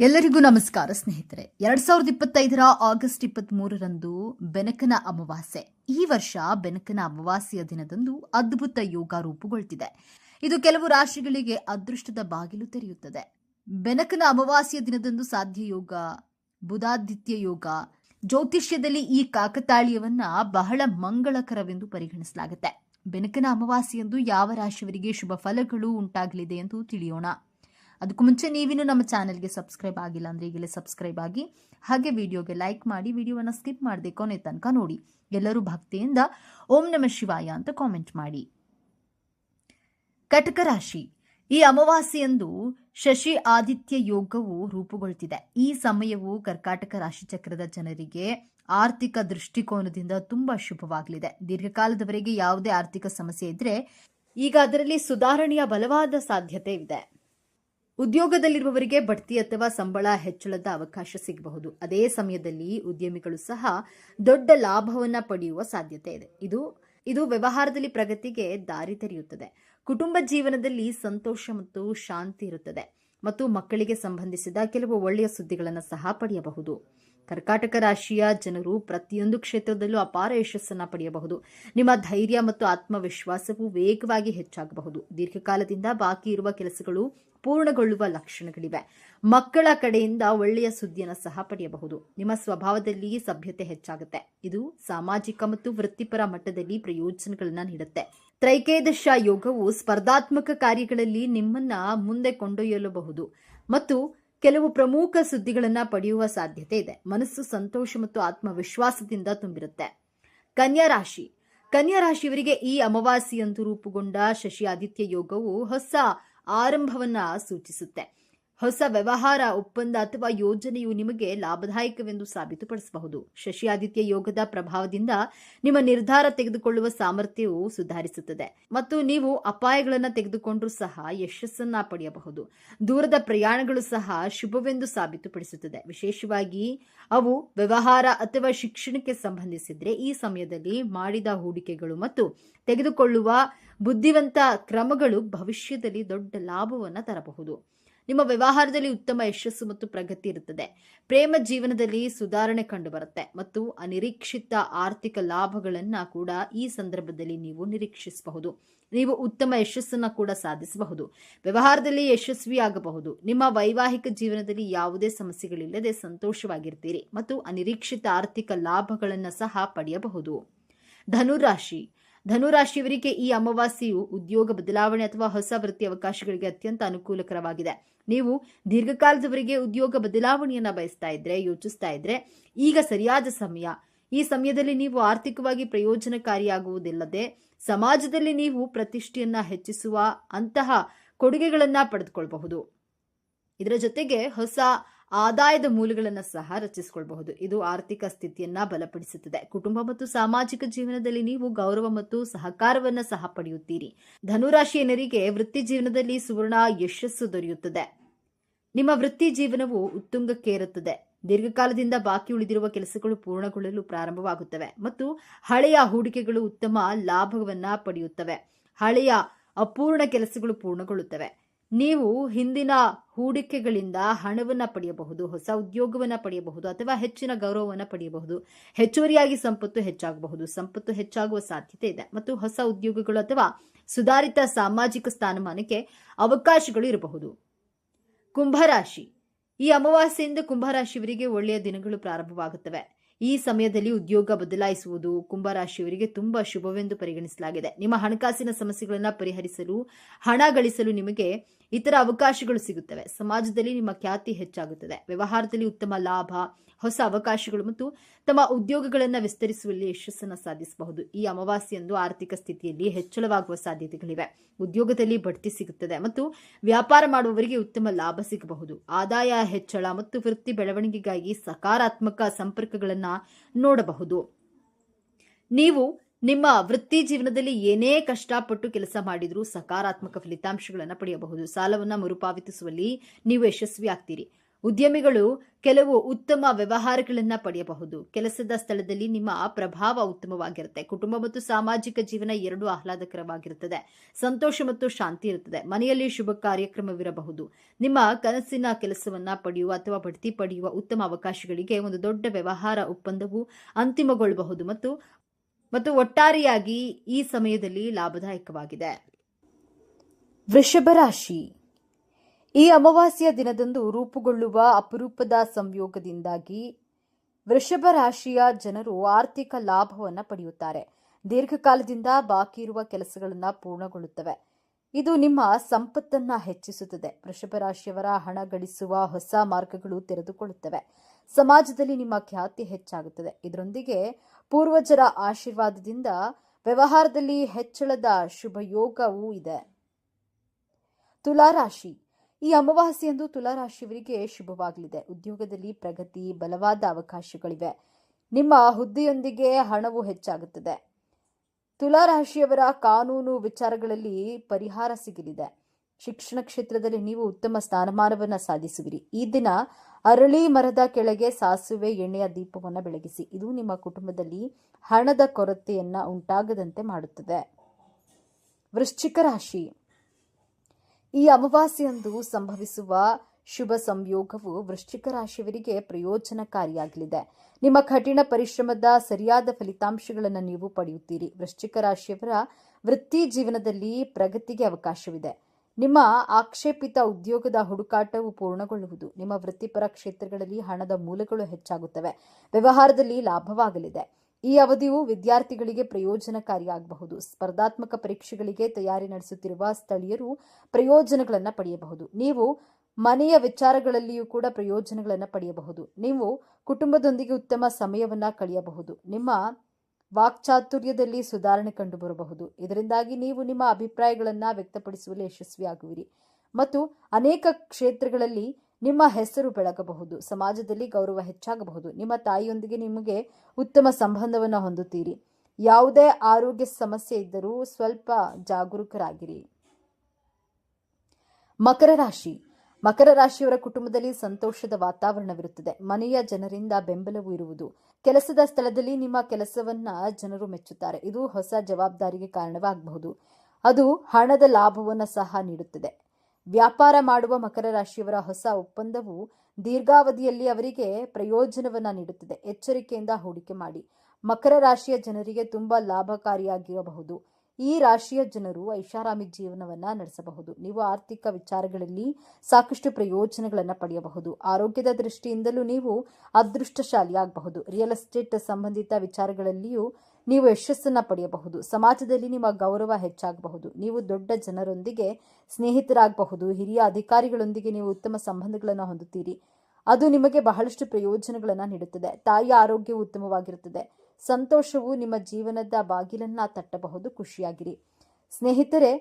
ಎಲ್ಲರಿಗೂ ನಮಸ್ಕಾರ ಸ್ನೇಹಿತರೆ. ಎರಡ್ ಸಾವಿರದ ಇಪ್ಪತ್ತೈದರ ಆಗಸ್ಟ್ ಇಪ್ಪತ್ತ್ ಮೂರರಂದು ಬೆನಕನ ಅಮಾವಾಸ್ಯೆ. ಈ ವರ್ಷ ಬೆನಕನ ಅಮಾವಾಸ್ಯೆಯ ದಿನದಂದು ಅದ್ಭುತ ಯೋಗ ರೂಪುಗೊಳ್ತಿದೆ. ಇದು ಕೆಲವು ರಾಶಿಗಳಿಗೆ ಅದೃಷ್ಟದ ಬಾಗಿಲು ತೆರೆಯುತ್ತದೆ. ಬೆನಕನ ಅಮಾವಾಸ್ಯೆಯ ದಿನದಂದು ಸಾಧ್ಯ ಯೋಗ, ಬುಧಾದಿತ್ಯ ಯೋಗ, ಜ್ಯೋತಿಷ್ಯದಲ್ಲಿ ಈ ಕಾಕತಾಳೀಯವನ್ನ ಬಹಳ ಮಂಗಳಕರವೆಂದು ಪರಿಗಣಿಸಲಾಗುತ್ತೆ. ಬೆನಕನ ಅಮಾವಾಸ್ಯೆಯಂದು ಯಾವ ರಾಶಿಯವರಿಗೆ ಶುಭ ಫಲಗಳು ಉಂಟಾಗಲಿದೆ ಎಂದು ತಿಳಿಯೋಣ. ಅದಕ್ಕೂ ಮುಂಚೆ ನೀವಿನ್ನು ನಮ್ಮ ಚಾನಲ್ಗೆ ಸಬ್ಸ್ಕ್ರೈಬ್ ಆಗಿಲ್ಲ ಅಂದರೆ ಈಗಲೇ ಸಬ್ಸ್ಕ್ರೈಬ್ ಆಗಿ, ಹಾಗೆ ವಿಡಿಯೋಗೆ ಲೈಕ್ ಮಾಡಿ, ವಿಡಿಯೋವನ್ನು ಸ್ಕಿಪ್ ಮಾಡದೆ ಕೊನೆ ತನಕ ನೋಡಿ. ಎಲ್ಲರೂ ಭಕ್ತಿಯಿಂದ ಓಂ ನಮ ಶಿವಾಯ ಅಂತ ಕಾಮೆಂಟ್ ಮಾಡಿ. ಕಟಕ ರಾಶಿ. ಈ ಅಮಾವಾಸ್ಯೆಯಂದು ಶಶಿ ಆದಿತ್ಯ ಯೋಗವು ರೂಪುಗೊಳ್ತಿದೆ. ಈ ಸಮಯವು ಕರ್ಕಾಟಕ ರಾಶಿ ಚಕ್ರದ ಜನರಿಗೆ ಆರ್ಥಿಕ ದೃಷ್ಟಿಕೋನದಿಂದ ತುಂಬಾ ಶುಭವಾಗಲಿದೆ. ದೀರ್ಘಕಾಲದವರೆಗೆ ಯಾವುದೇ ಆರ್ಥಿಕ ಸಮಸ್ಯೆ ಇದ್ರೆ ಈಗ ಅದರಲ್ಲಿ ಸುಧಾರಣೆಯ ಬಲವಾದ ಸಾಧ್ಯತೆ ಇದೆ. ಉದ್ಯೋಗದಲ್ಲಿರುವವರಿಗೆ ಬಡ್ತಿ ಅಥವಾ ಸಂಬಳ ಹೆಚ್ಚಳದ ಅವಕಾಶ ಸಿಗಬಹುದು. ಅದೇ ಸಮಯದಲ್ಲಿ ಉದ್ಯಮಿಗಳು ಸಹ ದೊಡ್ಡ ಲಾಭವನ್ನ ಪಡೆಯುವ ಸಾಧ್ಯತೆ ಇದೆ. ಇದು ಇದು ವ್ಯವಹಾರದಲ್ಲಿ ಪ್ರಗತಿಗೆ ದಾರಿ ತೆರೆಯುತ್ತದೆ. ಕುಟುಂಬ ಜೀವನದಲ್ಲಿ ಸಂತೋಷ ಮತ್ತು ಶಾಂತಿ ಇರುತ್ತದೆ ಮತ್ತು ಮಕ್ಕಳಿಗೆ ಸಂಬಂಧಿಸಿದ ಕೆಲವು ಒಳ್ಳೆಯ ಸುದ್ದಿಗಳನ್ನು ಸಹ ಪಡೆಯಬಹುದು. ಕರ್ಕಾಟಕ ರಾಶಿಯ ಜನರು ಪ್ರತಿಯೊಂದು ಕ್ಷೇತ್ರದಲ್ಲೂ ಅಪಾರ ಯಶಸ್ಸನ್ನು ಪಡೆಯಬಹುದು. ನಿಮ್ಮ ಧೈರ್ಯ ಮತ್ತು ಆತ್ಮವಿಶ್ವಾಸವು ವೇಗವಾಗಿ ಹೆಚ್ಚಾಗಬಹುದು. ದೀರ್ಘಕಾಲದಿಂದ ಬಾಕಿ ಇರುವ ಕೆಲಸಗಳು ಪೂರ್ಣಗೊಳ್ಳುವ ಲಕ್ಷಣಗಳಿವೆ. ಮಕ್ಕಳ ಕಡೆಯಿಂದ ಒಳ್ಳೆಯ ಸುದ್ದಿಯನ್ನು ಸಹ ಪಡೆಯಬಹುದು. ನಿಮ್ಮ ಸ್ವಭಾವದಲ್ಲಿ ಸಭ್ಯತೆ ಹೆಚ್ಚಾಗುತ್ತೆ. ಇದು ಸಾಮಾಜಿಕ ಮತ್ತು ವೃತ್ತಿಪರ ಮಟ್ಟದಲ್ಲಿ ಪ್ರಯೋಜನಗಳನ್ನು ನೀಡುತ್ತೆ. ತ್ರೈಕೇದಶ ಯೋಗವು ಸ್ಪರ್ಧಾತ್ಮಕ ಕಾರ್ಯಗಳಲ್ಲಿ ನಿಮ್ಮನ್ನ ಮುಂದೆ ಕೊಂಡೊಯ್ಯಲಬಹುದು. ಮತ್ತು ಕೆಲವು ಪ್ರಮುಖ ಸುದ್ದಿಗಳನ್ನ ಪಡೆಯುವ ಸಾಧ್ಯತೆ ಇದೆ. ಮನಸ್ಸು ಸಂತೋಷ ಮತ್ತು ಆತ್ಮವಿಶ್ವಾಸದಿಂದ ತುಂಬಿರುತ್ತೆ. ಕನ್ಯಾ ರಾಶಿ. ಕನ್ಯಾ ರಾಶಿಯವರಿಗೆ ಈ ಅಮಾವಾಸ್ಯೆಯಂದು ರೂಪುಗೊಂಡ ಶಶಿ ಆದಿತ್ಯ ಯೋಗವು ಹೊಸ ಆರಂಭವನ್ನ ಸೂಚಿಸುತ್ತೆ. ಹೊಸ ವ್ಯವಹಾರ, ಒಪ್ಪಂದ ಅಥವಾ ಯೋಜನೆಯು ನಿಮಗೆ ಲಾಭದಾಯಕವೆಂದು ಸಾಬೀತುಪಡಿಸಬಹುದು. ಶಶಿ ಆದಿತ್ಯ ಯೋಗದ ಪ್ರಭಾವದಿಂದ ನಿಮ್ಮ ನಿರ್ಧಾರ ತೆಗೆದುಕೊಳ್ಳುವ ಸಾಮರ್ಥ್ಯವು ಸುಧಾರಿಸುತ್ತದೆ. ಮತ್ತು ನೀವು ಅಪಾಯಗಳನ್ನು ತೆಗೆದುಕೊಂಡರೂ ಸಹ ಯಶಸ್ಸನ್ನ ಪಡೆಯಬಹುದು. ದೂರದ ಪ್ರಯಾಣಗಳು ಸಹ ಶುಭವೆಂದು ಸಾಬೀತುಪಡಿಸುತ್ತದೆ. ವಿಶೇಷವಾಗಿ ಅವು ವ್ಯವಹಾರ ಅಥವಾ ಶಿಕ್ಷಣಕ್ಕೆ ಸಂಬಂಧಿಸಿದ್ರೆ ಈ ಸಮಯದಲ್ಲಿ ಮಾಡಿದ ಹೂಡಿಕೆಗಳು ಮತ್ತು ತೆಗೆದುಕೊಳ್ಳುವ ಬುದ್ಧಿವಂತ ಕ್ರಮಗಳು ಭವಿಷ್ಯದಲ್ಲಿ ದೊಡ್ಡ ಲಾಭವನ್ನು ತರಬಹುದು. ನಿಮ್ಮ ವ್ಯವಹಾರದಲ್ಲಿ ಉತ್ತಮ ಯಶಸ್ಸು ಮತ್ತು ಪ್ರಗತಿ ಇರುತ್ತದೆ. ಪ್ರೇಮ ಜೀವನದಲ್ಲಿ ಸುಧಾರಣೆ ಕಂಡುಬರುತ್ತೆ ಮತ್ತು ಅನಿರೀಕ್ಷಿತ ಆರ್ಥಿಕ ಲಾಭಗಳನ್ನು ಕೂಡ ಈ ಸಂದರ್ಭದಲ್ಲಿ ನೀವು ನಿರೀಕ್ಷಿಸಬಹುದು. ನೀವು ಉತ್ತಮ ಯಶಸ್ಸನ್ನು ಕೂಡ ಸಾಧಿಸಬಹುದು. ವ್ಯವಹಾರದಲ್ಲಿ ಯಶಸ್ವಿಯಾಗಬಹುದು. ನಿಮ್ಮ ವೈವಾಹಿಕ ಜೀವನದಲ್ಲಿ ಯಾವುದೇ ಸಮಸ್ಯೆಗಳಿಲ್ಲದೆ ಸಂತೋಷವಾಗಿರ್ತೀರಿ ಮತ್ತು ಅನಿರೀಕ್ಷಿತ ಆರ್ಥಿಕ ಲಾಭಗಳನ್ನು ಸಹ ಪಡೆಯಬಹುದು. ಧನುರಾಶಿ. ಧನುರಾಶಿಯವರಿಗೆ ಈ ಅಮಾವಾಸ್ಯೆಯು ಉದ್ಯೋಗ ಬದಲಾವಣೆ ಅಥವಾ ಹೊಸ ವೃತ್ತಿ ಅವಕಾಶಗಳಿಗೆ ಅತ್ಯಂತ ಅನುಕೂಲಕರವಾಗಿದೆ. ನೀವು ದೀರ್ಘಕಾಲದವರೆಗೆ ಉದ್ಯೋಗ ಬದಲಾವಣೆಯನ್ನ ಬಯಸ್ತಾ ಇದ್ರೆ, ಯೋಚಿಸ್ತಾ ಇದ್ರೆ, ಈಗ ಸರಿಯಾದ ಸಮಯ. ಈ ಸಮಯದಲ್ಲಿ ನೀವು ಆರ್ಥಿಕವಾಗಿ ಪ್ರಯೋಜನಕಾರಿಯಾಗುವುದಿಲ್ಲದೆ, ಸಮಾಜದಲ್ಲಿ ನೀವು ಪ್ರತಿಷ್ಠೆಯನ್ನ ಹೆಚ್ಚಿಸುವ ಅಂತಹ ಕೊಡುಗೆಗಳನ್ನ ಪಡೆದುಕೊಳ್ಳಬಹುದು ಇದರ ಜೊತೆಗೆ ಹೊಸ ಆದಾಯದ ಮೂಲಗಳನ್ನು ಸಹ ರಚಿಸಿಕೊಳ್ಳಬಹುದು ಇದು ಆರ್ಥಿಕ ಸ್ಥಿತಿಯನ್ನ ಬಲಪಡಿಸುತ್ತದೆ. ಕುಟುಂಬ ಮತ್ತು ಸಾಮಾಜಿಕ ಜೀವನದಲ್ಲಿ ನೀವು ಗೌರವ ಮತ್ತು ಸಹಕಾರವನ್ನು ಸಹ ಪಡೆಯುತ್ತೀರಿ. ಧನುರಾಶಿಯನರಿಗೆ ವೃತ್ತಿ ಜೀವನದಲ್ಲಿ ಸುವರ್ಣ ಯಶಸ್ಸು ದೊರೆಯುತ್ತದೆ. ನಿಮ್ಮ ವೃತ್ತಿ ಜೀವನವು ಉತ್ತುಂಗಕ್ಕೇರುತ್ತದೆ ದೀರ್ಘಕಾಲದಿಂದ ಬಾಕಿ ಉಳಿದಿರುವ ಕೆಲಸಗಳು ಪೂರ್ಣಗೊಳ್ಳಲು ಪ್ರಾರಂಭವಾಗುತ್ತವೆ ಮತ್ತು ಹಳೆಯ ಹೂಡಿಕೆಗಳು ಉತ್ತಮ ಲಾಭವನ್ನ ಪಡೆಯುತ್ತವೆ. ಹಳೆಯ ಅಪೂರ್ಣ ಕೆಲಸಗಳು ಪೂರ್ಣಗೊಳ್ಳುತ್ತವೆ. ನೀವು ಹಿಂದಿನ ಹೂಡಿಕೆಗಳಿಂದ ಹಣವನ್ನು ಪಡೆಯಬಹುದು, ಹೊಸ ಉದ್ಯೋಗವನ್ನು ಪಡೆಯಬಹುದು, ಅಥವಾ ಹೆಚ್ಚಿನ ಗೌರವವನ್ನು ಪಡೆಯಬಹುದು. ಹೆಚ್ಚುವರಿಯಾಗಿ ಸಂಪತ್ತು ಹೆಚ್ಚಾಗಬಹುದು. ಸಂಪತ್ತು ಹೆಚ್ಚಾಗುವ ಸಾಧ್ಯತೆ ಇದೆ. ಮತ್ತು ಹೊಸ ಉದ್ಯೋಗಗಳು ಅಥವಾ ಸುಧಾರಿತ ಸಾಮಾಜಿಕ ಸ್ಥಾನಮಾನಕ್ಕೆ ಅವಕಾಶಗಳು ಇರಬಹುದು. ಕುಂಭರಾಶಿ. ಈ ಅಮಾವಾಸ್ಯೆಯಿಂದ ಕುಂಭರಾಶಿಯವರಿಗೆ ಒಳ್ಳೆಯ ದಿನಗಳು ಪ್ರಾರಂಭವಾಗುತ್ತವೆ. ಈ ಸಮಯದಲ್ಲಿ ಉದ್ಯೋಗ ಬದಲಾಯಿಸುವುದು ಕುಂಭರಾಶಿಯವರಿಗೆ ತುಂಬಾ ಶುಭವೆಂದು ಪರಿಗಣಿಸಲಾಗಿದೆ. ನಿಮ್ಮ ಹಣಕಾಸಿನ ಸಮಸ್ಯೆಗಳನ್ನು ಪರಿಹರಿಸಲು, ಹಣ ಗಳಿಸಲು ನಿಮಗೆ ಇತರ ಅವಕಾಶಗಳು ಸಿಗುತ್ತವೆ. ಸಮಾಜದಲ್ಲಿ ನಿಮ್ಮ ಖ್ಯಾತಿ ಹೆಚ್ಚಾಗುತ್ತದೆ. ವ್ಯವಹಾರದಲ್ಲಿ ಉತ್ತಮ ಲಾಭ, ಹೊಸ ಅವಕಾಶಗಳು ಮತ್ತು ತಮ್ಮ ಉದ್ಯೋಗಗಳನ್ನು ವಿಸ್ತರಿಸುವಲ್ಲಿ ಯಶಸ್ಸನ್ನು ಸಾಧಿಸಬಹುದು. ಈ ಅಮಾವಾಸ್ಯೆಯಂದು ಆರ್ಥಿಕ ಸ್ಥಿತಿಯಲ್ಲಿ ಹೆಚ್ಚಳವಾಗುವ ಸಾಧ್ಯತೆಗಳಿವೆ. ಉದ್ಯೋಗದಲ್ಲಿ ಬಡ್ತಿ ಸಿಗುತ್ತದೆ ಮತ್ತು ವ್ಯಾಪಾರ ಮಾಡುವವರಿಗೆ ಉತ್ತಮ ಲಾಭ ಸಿಗಬಹುದು. ಆದಾಯ ಹೆಚ್ಚಳ ಮತ್ತು ವೃತ್ತಿ ಬೆಳವಣಿಗೆಗಾಗಿ ಸಕಾರಾತ್ಮಕ ಸಂಪರ್ಕಗಳನ್ನು ನೋಡಬಹುದು. ನೀವು ನಿಮ್ಮ ವೃತ್ತಿ ಜೀವನದಲ್ಲಿ ಏನೇ ಕಷ್ಟಪಟ್ಟು ಕೆಲಸ ಮಾಡಿದರೂ ಸಕಾರಾತ್ಮಕ ಫಲಿತಾಂಶಗಳನ್ನು ಪಡೆಯಬಹುದು. ಸಾಲವನ್ನು ಮರುಪಾವತಿಸುವಲ್ಲಿ ನೀವು ಯಶಸ್ವಿ ಆಗ್ತೀರಿ. ಉದ್ಯಮಿಗಳು ಕೆಲವು ಉತ್ತಮ ವ್ಯವಹಾರಗಳನ್ನ ಪಡೆಯಬಹುದು. ಕೆಲಸದ ಸ್ಥಳದಲ್ಲಿ ನಿಮ್ಮ ಪ್ರಭಾವ ಉತ್ತಮವಾಗಿರುತ್ತೆ. ಕುಟುಂಬ ಮತ್ತು ಸಾಮಾಜಿಕ ಜೀವನ ಎರಡೂ ಆಹ್ಲಾದಕರವಾಗಿರುತ್ತದೆ. ಸಂತೋಷ ಮತ್ತು ಶಾಂತಿ ಇರುತ್ತದೆ. ಮನೆಯಲ್ಲಿ ಶುಭ ಕಾರ್ಯಕ್ರಮವಿರಬಹುದು. ನಿಮ್ಮ ಕನಸಿನ ಕೆಲಸವನ್ನ ಪಡೆಯುವ ಅಥವಾ ಬಡ್ತಿ ಪಡೆಯುವ ಉತ್ತಮ ಅವಕಾಶಗಳಿಗೆ ಒಂದು ದೊಡ್ಡ ವ್ಯವಹಾರ ಒಪ್ಪಂದವು ಅಂತಿಮಗೊಳ್ಳಬಹುದು ಮತ್ತು ಮತ್ತು ಒಟ್ಟಾರೆಯಾಗಿ ಈ ಸಮಯದಲ್ಲಿ ಲಾಭದಾಯಕವಾಗಿದೆ. ವೃಷಭ ರಾಶಿ. ಈ ಅಮಾವಾಸ್ಯ ದಿನದಂದು ರೂಪುಗೊಳ್ಳುವ ಅಪರೂಪದ ಸಂಯೋಗದಿಂದಾಗಿ ವೃಷಭ ರಾಶಿಯ ಜನರು ಆರ್ಥಿಕ ಲಾಭವನ್ನು ಪಡೆಯುತ್ತಾರೆ. ದೀರ್ಘಕಾಲದಿಂದ ಬಾಕಿ ಇರುವ ಕೆಲಸಗಳನ್ನು ಪೂರ್ಣಗೊಳ್ಳುತ್ತವೆ. ಇದು ನಿಮ್ಮ ಸಂಪತ್ತನ್ನು ಹೆಚ್ಚಿಸುತ್ತದೆ. ವೃಷಭ ರಾಶಿಯವರ ಹಣ ಗಳಿಸುವ ಹೊಸ ಮಾರ್ಗಗಳು ತೆರೆದುಕೊಳ್ಳುತ್ತವೆ. ಸಮಾಜದಲ್ಲಿ ನಿಮ್ಮ ಖ್ಯಾತಿ ಹೆಚ್ಚಾಗುತ್ತದೆ. ಇದರೊಂದಿಗೆ ಪೂರ್ವಜರ ಆಶೀರ್ವಾದದಿಂದ ವ್ಯವಹಾರದಲ್ಲಿ ಹೆಚ್ಚಳದ ಶುಭ ಯೋಗವೂ ಇದೆ. ತುಲಾರಾಶಿ. ಈ ಅಮಾವಾಸ್ಯೆಯಂದು ತುಲಾರಾಶಿಯವರಿಗೆ ಶುಭವಾಗಲಿದೆ. ಉದ್ಯೋಗದಲ್ಲಿ ಪ್ರಗತಿ, ಬಲವಾದ ಅವಕಾಶಗಳಿವೆ. ನಿಮ್ಮ ಹುದ್ದೆಯೊಂದಿಗೆ ಹಣವು ಹೆಚ್ಚಾಗುತ್ತದೆ. ತುಲಾರಾಶಿಯವರ ಕಾನೂನು ವಿಚಾರಗಳಲ್ಲಿ ಪರಿಹಾರ ಸಿಗಲಿದೆ. ಶಿಕ್ಷಣ ಕ್ಷೇತ್ರದಲ್ಲಿ ನೀವು ಉತ್ತಮ ಸ್ಥಾನಮಾನವನ್ನು ಸಾಧಿಸುವಿರಿ. ಈ ದಿನ ಅರಳಿ ಮರದ ಕೆಳಗೆ ಸಾಸುವೆ ಎಣ್ಣೆಯ ದೀಪವನ್ನು ಬೆಳಗಿಸಿ. ಇದು ನಿಮ್ಮ ಕುಟುಂಬದಲ್ಲಿ ಹಣದ ಕೊರತೆಯನ್ನ ಉಂಟಾಗದಂತೆ ಮಾಡುತ್ತದೆ. ವೃಶ್ಚಿಕ ರಾಶಿ. ಈ ಅಮಾವಾಸ್ಯೆಯಂದು ಸಂಭವಿಸುವ ಶುಭ ಸಂಯೋಗವು ವೃಶ್ಚಿಕ ರಾಶಿಯವರಿಗೆ ಪ್ರಯೋಜನಕಾರಿಯಾಗಲಿದೆ. ನಿಮ್ಮ ಕಠಿಣ ಪರಿಶ್ರಮದ ಸರಿಯಾದ ಫಲಿತಾಂಶಗಳನ್ನು ನೀವು ಪಡೆಯುತ್ತೀರಿ. ವೃಶ್ಚಿಕ ರಾಶಿಯವರ ವೃತ್ತಿ ಜೀವನದಲ್ಲಿ ಪ್ರಗತಿಗೆ ಅವಕಾಶವಿದೆ. ನಿಮ್ಮ ಆಕ್ಷೇಪಿತ ಉದ್ಯೋಗದ ಹುಡುಕಾಟವು ಪೂರ್ಣಗೊಳ್ಳುವುದು, ನಿಮ್ಮ ವೃತ್ತಿಪರ ಕ್ಷೇತ್ರಗಳಲ್ಲಿ ಹಣದ ಮೂಲಗಳು ಹೆಚ್ಚಾಗುತ್ತವೆ, ವ್ಯವಹಾರದಲ್ಲಿ ಲಾಭವಾಗಲಿದೆ. ಈ ಅವಧಿಯು ವಿದ್ಯಾರ್ಥಿಗಳಿಗೆ ಪ್ರಯೋಜನಕಾರಿಯಾಗಬಹುದು. ಸ್ಪರ್ಧಾತ್ಮಕ ಪರೀಕ್ಷೆಗಳಿಗೆ ತಯಾರಿ ನಡೆಸುತ್ತಿರುವ ಸ್ಥಳೀಯರು ಪ್ರಯೋಜನಗಳನ್ನು ಪಡೆಯಬಹುದು. ನೀವು ಮನೆಯ ವಿಚಾರಗಳಲ್ಲಿಯೂ ಕೂಡ ಪ್ರಯೋಜನಗಳನ್ನು ಪಡೆಯಬಹುದು. ನೀವು ಕುಟುಂಬದೊಂದಿಗೆ ಉತ್ತಮ ಸಮಯವನ್ನು ಕಳೆಯಬಹುದು. ನಿಮ್ಮ ವಾಕ್ಚಾತುರ್ಯದಲ್ಲಿ ಸುಧಾರಣೆ ಕಂಡುಬರಬಹುದು. ಇದರಿಂದಾಗಿ ನೀವು ನಿಮ್ಮ ಅಭಿಪ್ರಾಯಗಳನ್ನು ವ್ಯಕ್ತಪಡಿಸುವಲ್ಲಿ ಯಶಸ್ವಿಯಾಗುವಿರಿ. ಮತ್ತು ಅನೇಕ ಕ್ಷೇತ್ರಗಳಲ್ಲಿ ನಿಮ್ಮ ಹೆಸರು ಬೆಳಗಬಹುದು. ಸಮಾಜದಲ್ಲಿ ಗೌರವ ಹೆಚ್ಚಾಗಬಹುದು. ನಿಮ್ಮ ತಾಯಿಯೊಂದಿಗೆ ನಿಮಗೆ ಉತ್ತಮ ಸಂಬಂಧವನ್ನು ಹೊಂದುತ್ತೀರಿ. ಯಾವುದೇ ಆರೋಗ್ಯ ಸಮಸ್ಯೆ ಇದ್ದರೂ ಸ್ವಲ್ಪ ಜಾಗರೂಕರಾಗಿರಿ. ಮಕರ ರಾಶಿ. ಮಕರ ರಾಶಿಯವರ ಕುಟುಂಬದಲ್ಲಿ ಸಂತೋಷದ ವಾತಾವರಣವಿರುತ್ತದೆ. ಮನೆಯ ಜನರಿಂದ ಬೆಂಬಲವೂ ಇರುವುದು. ಕೆಲಸದ ಸ್ಥಳದಲ್ಲಿ ನಿಮ್ಮ ಕೆಲಸವನ್ನ ಜನರು ಮೆಚ್ಚುತ್ತಾರೆ. ಇದು ಹೊಸ ಜವಾಬ್ದಾರಿಗೆ ಕಾರಣವಾಗಬಹುದು. ಅದು ಹಣದ ಲಾಭವನ್ನು ಸಹ ನೀಡುತ್ತದೆ. ವ್ಯಾಪಾರ ಮಾಡುವ ಮಕರ ರಾಶಿಯವರ ಹೊಸ ಒಪ್ಪಂದವು ದೀರ್ಘಾವಧಿಯಲ್ಲಿ ಅವರಿಗೆ ಪ್ರಯೋಜನವನ್ನ ನೀಡುತ್ತದೆ. ಎಚ್ಚರಿಕೆಯಿಂದ ಹೂಡಿಕೆ ಮಾಡಿ. ಮಕರ ರಾಶಿಯ ಜನರಿಗೆ ತುಂಬಾ ಲಾಭಕಾರಿಯಾಗಿರಬಹುದು. ಈ ರಾಶಿಯ ಜನರು ಐಷಾರಾಮಿ ಜೀವನವನ್ನ ನಡೆಸಬಹುದು. ನೀವು ಆರ್ಥಿಕ ವಿಚಾರಗಳಲ್ಲಿ ಸಾಕಷ್ಟು ಪ್ರಯೋಜನಗಳನ್ನು ಪಡೆಯಬಹುದು. ಆರೋಗ್ಯದ ದೃಷ್ಟಿಯಿಂದಲೂ ನೀವು ಅದೃಷ್ಟಶಾಲಿಯಾಗಬಹುದು ರಿಯಲ್ ಎಸ್ಟೇಟ್ ಸಂಬಂಧಿತ ವಿಚಾರಗಳಲ್ಲಿಯೂ ನೀವು ಯಶಸ್ಸನ್ನ ಪಡೆಯಬಹುದು. ಸಮಾಜದಲ್ಲಿ ನಿಮ್ಮ ಗೌರವ ಹೆಚ್ಚಾಗಬಹುದು. ನೀವು ದೊಡ್ಡ ಜನರೊಂದಿಗೆ ಸ್ನೇಹಿತರಾಗಬಹುದು. ಹಿರಿಯ ಅಧಿಕಾರಿಗಳೊಂದಿಗೆ ನೀವು ಉತ್ತಮ ಸಂಬಂಧಗಳನ್ನು ಹೊಂದುತ್ತೀರಿ. ಅದು ನಿಮಗೆ ಬಹಳಷ್ಟು ಪ್ರಯೋಜನಗಳನ್ನು ನೀಡುತ್ತದೆ. ತಾಯಿಯ ಆರೋಗ್ಯವು ಉತ್ತಮವಾಗಿರುತ್ತದೆ. ಸಂತೋಷವು ನಿಮ್ಮ ಜೀವನದ ಬಾಗಿಲನ್ನ ತಟ್ಟಬಹುದು, ಖುಷಿಯಾಗಿರಿ. ಸ್ನೇಹಿತರೆ,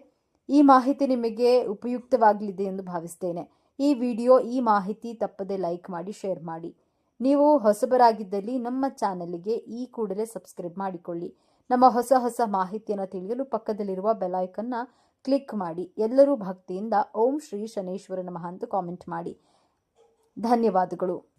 ಈ ಮಾಹಿತಿ ನಿಮಗೆ ಉಪಯುಕ್ತವಾಗಲಿದೆ ಎಂದು ಭಾವಿಸ್ತೇನೆ. ಈ ವಿಡಿಯೋ, ಈ ಮಾಹಿತಿ ತಪ್ಪದೆ ಲೈಕ್ ಮಾಡಿ, ಶೇರ್ ಮಾಡಿ. ನೀವು ಹೊಸಬರಾಗಿದ್ದಲ್ಲಿ ನಮ್ಮ ಚಾನಲ್ಗೆ ಈ ಕೂಡಲೇ ಸಬ್ಸ್ಕ್ರೈಬ್ ಮಾಡಿಕೊಳ್ಳಿ. ನಮ್ಮ ಹೊಸ ಹೊಸ ಮಾಹಿತಿಯನ್ನು ತಿಳಿಯಲು ಪಕ್ಕದಲ್ಲಿರುವ ಬೆಲೈಕನ್ನ ಕ್ಲಿಕ್ ಮಾಡಿ. ಎಲ್ಲರೂ ಭಕ್ತಿಯಿಂದ ಓಂ ಶ್ರೀ ಶನೇಶ್ವರ ನಮಃ ಅಂತ ಕಾಮೆಂಟ್ ಮಾಡಿ. ಧನ್ಯವಾದಗಳು.